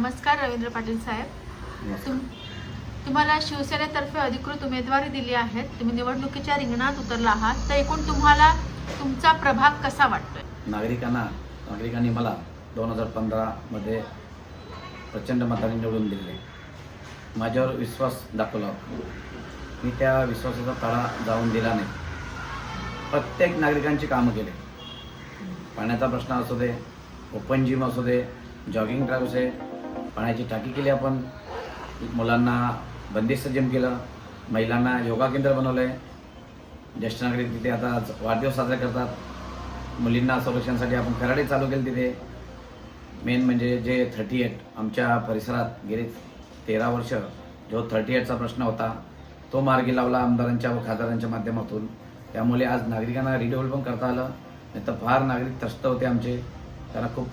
नमस्कार रवींद्र पाटील साहेब. तुम्हाला शिवसेनेतर्फे अधिकृत उमेदवारी दिली आहे. तुम्ही निवडणुकीच्या रिंगणात उतरला आहात. तर एकूण तुम्हाला तुमचा प्रभाग कसा वाटतोय? नागरिकांना नागरिकांनी मला दोन हजार पंधरामध्ये प्रचंड मताने निवडून दिले. माझ्यावर विश्वास दाखवला मी त्या विश्वासाचा तळा जाऊन दिला नाही. प्रत्येक नागरिकांची कामं केले. पाण्याचा प्रश्न असू दे ओपन जिम असू दे जॉगिंग ट्रॅव्हल्स आहे पाण्याची टाकी केली आपण. मुलांना बंदिस्त जिम केलं. महिलांना योगा केंद्र बनवलं आहे ज्येष्ठ नागरिक तिथे आता वाढदिवस साजरे करतात. मुलींना संरक्षणासाठी आपण कराडे चालू केले तिथे. मेन म्हणजे जे थर्टी एट आमच्या परिसरात गेली तेरा वर्ष जो थर्टी एटचा प्रश्न होता तो मार्गी लावला आमदारांच्या व खासदारांच्या माध्यमातून. त्यामुळे आज नागरिकांना रिडेव्हल पण करता आलं. नाही तर फार नागरिक त्रस्त होते आमचे. त्यांना खूप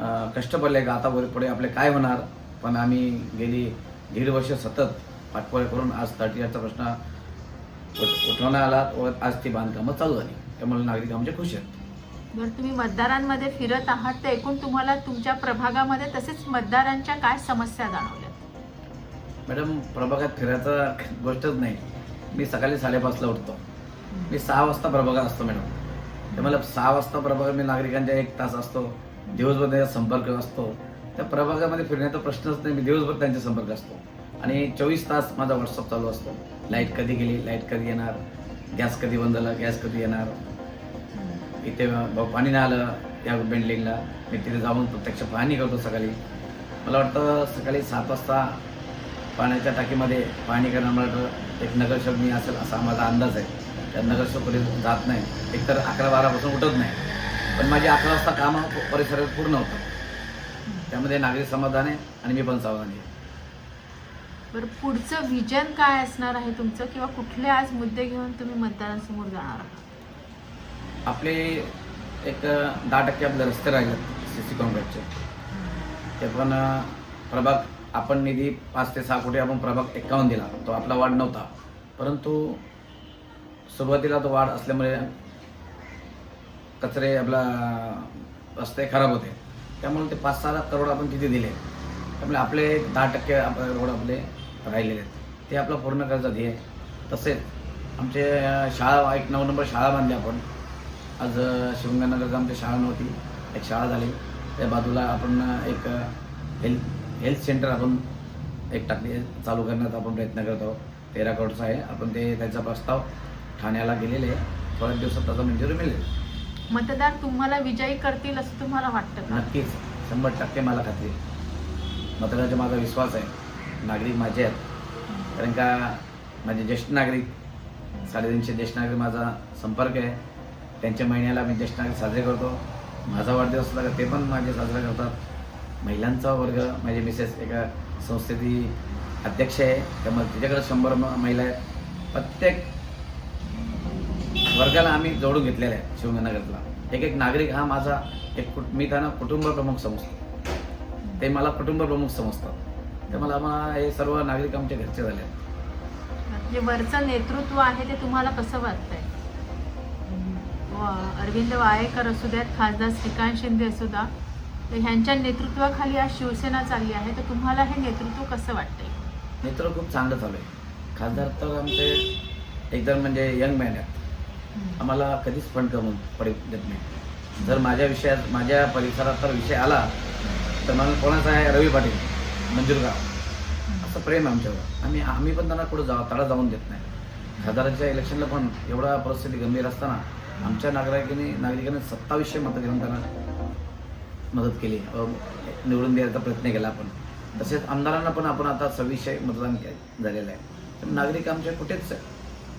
अं, कष्ट पडले का आता पुढे आपले काय होणार? पण आम्ही गेली दीड वर्ष सतत पाठपुरावा करून आज थर्टी एटचा प्रश्न उठ- उठवण्यात आला व आज ती बांधकामं चालू झाली. त्यामुळे नागरिक आमचे खुश आहेत. बरं तुम्ही मतदारांमध्ये फिरत आहात तर एकूण तुम्हाला तुमच्या प्रभागामध्ये तसेच मतदारांच्या काय समस्या जाणवल्यात मॅडम प्रभागात फिरायचं गोष्टच नाही. मी सकाळी साडेपाचला उठतो. मी सहा वाजता प्रभागात असतो मॅडम. ते मला सहा वाजता प्रभागात मी नागरिकांच्या एक तास असतो. दिवसभर त्यांचा संपर्क असतो. त्या प्रभागामध्ये फिरण्याचा प्रश्नच नाही मी दिवसभर त्यांच्या संपर्क असतो. आणि चोवीस तास माझा व्हॉट्सअप चालू असतो. लाइट कधी गेली लाइट कधी येणार? गॅस कधी बंद झाला गॅस कधी येणार? इथे पाणी नाही आलं त्या बिल्डिंगला मी तिथे जाऊन प्रत्यक्ष पाहणी करतो सकाळी. मला वाटतं सकाळी सात वाजता पाण्याच्या टाकीमध्ये पाणी करणं मला वाटतं एक नगरसेवक मी असेल असा माझा अंदाज आहे. त्या नगरसेवक कधी जात नाही. एकतर अकरा बारापासून उठत नाही. पण माझी अकरा वाजता कामं परिसरात पूर्ण होतं. त्यामध्ये नागरिक समाधान आहे आणि मी पण समाधानी आहे. बरं पुढचं विजन काय असणार आहे तुमचं? किंवा कुठले आज मुद्दे घेऊन तुम्ही मतदारांसमोर जाणार आहात? आपले एक दहा टक्के आपले रस्ते राहिले सी सी कॉन्क्रीटचे ते पण प्रभाग आपण निधी पाच ते सहा कोटी आपण प्रभाग एकावन्न दिला. तो आपला वाढ नव्हता. परंतु सुरुवातीला तो वाढ असल्यामुळे कचरे आपला रस्ते खराब होते. त्यामुळे ते पाच सहा करोड आपण तिथे दिले. त्यामुळे आपले दहा टक्के रोड आपले राहिलेले आहेत. ते आपलं पूर्ण करायचं ध्येय तसेच आमचे शाळा एक नऊ नंबर शाळा बांधली आपण. आज शिवगंगानगरचं आमची शाळा नव्हती. एक शाळा झाली. त्या बाजूला आपण एक हेल्थ हेल्थ सेंटर आपण एक टाकले चालू करण्याचा आपण प्रयत्न करत आहोत. तेरा करोडचा आहे. आपण ते त्याचा प्रस्ताव ठाण्याला गेलेले आहे. थोड्याच दिवसात त्याचा मंजुरी मिळेल. मतदार तुम्हाला विजयी करतील असं तुम्हाला वाटतं का? नक्कीच. शंभर टक्के मला खात्री आहे. मतदाराचा माझा विश्वास आहे. नागरिक माझे आहेत. कारण का माझे ज्येष्ठ नागरिक साडेतीनशे ज्येष्ठ नागरिक माझा संपर्क आहे. त्यांच्या महिन्याला मी ज्येष्ठ नागरिक साजरे करतो. माझा वाढदिवस असला का ते पण माझे साजरा करतात. महिलांचा वर्ग माझे मिसेस एका संस्थेची अध्यक्ष आहे. त्यामुळे तिच्याकडे शंभर महिला आहेत. प्रत्येक वर्गाला आम्ही जोडून घेतलेला आहे शिवगंगानगरला. एक एक नागरिक हा माझा एक कुट मी त्यांना कुटुंब प्रमुख समजतो. ते मला कुटुंब प्रमुख समजतात. ते मला हे सर्व नागरिक आमच्या घरचे झाले आहेत. जे वरचं नेतृत्व आहे ते तुम्हाला कसं वाटतंय? अरविंद वायेकर असू द्यात खासदार श्रीकांत शिंदे असू द्या तर ह्यांच्या नेतृत्वाखाली आज शिवसेना चालली आहे तर तुम्हाला हे नेतृत्व कसं वाटतंय? नेतृत्व खूप चांगलं चालू आहे. खासदार तर आमचे एकदम म्हणजे यंग मॅन आहेत. आम्हाला कधीच फंड कमवून पडे देत नाही. जर माझ्या विषयात माझ्या परिसरात तर विषय आला तर मला कोणाचा आहे? रवी पाटील मंजूरगाव असं प्रेम आमच्यावर. आम्ही आम्ही पण त्यांना कुठं जाऊ तडा जाऊन देत नाही. खासदारांच्या इलेक्शनला पण एवढा परिस्थिती गंभीर असताना आमच्या नागरिकांनी नागरिकांनी सत्तावीसशे मतं घेऊन त्यांना मदत केली. निवडून द्यायचा प्रयत्न केला आपण. तसेच आमदारांना पण आपण आता सव्वीसशे मतदान झालेलं आहे. तर नागरिक आमचे कुठेच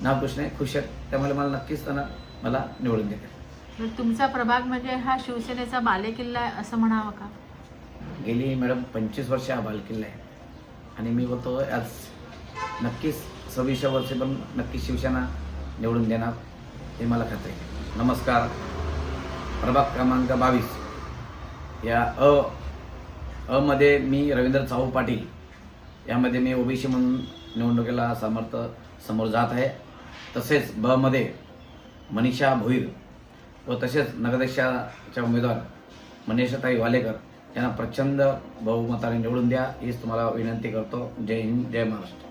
नाखुश नाही खुश आहेत. त्यामुळे मला नक्कीच त्यांना मला निवडून देते तुमचा प्रभाग म्हणजे हा शिवसेनेचा बालेकिल्ला आहे असं म्हणावं का? गेली मॅडम पंचवीस वर्ष हा बालकिल्ला आहे. आणि मी बोलतो आज नक्कीच सव्वीसशे वर्षे पण नक्कीच शिवसेना निवडून देणार हे मला खात्री आहे. नमस्कार. प्रभाग क्रमांक बावीस. या अ अमध्ये मी रवींद्र चाऊ पाटील. यामध्ये मी ओबीसी म्हणून निवडणुकीला समर्थ समोर जात आहे. तसेच ब मध्ये मनीषा भोईर व तसेच नगरदेशाच्या उमेदवार मनीषाताई वालेकर यांना प्रचंड बहुमताने निवडून द्या हीच तुम्हाला विनंती करतो. जय हिंद जय महाराष्ट्र.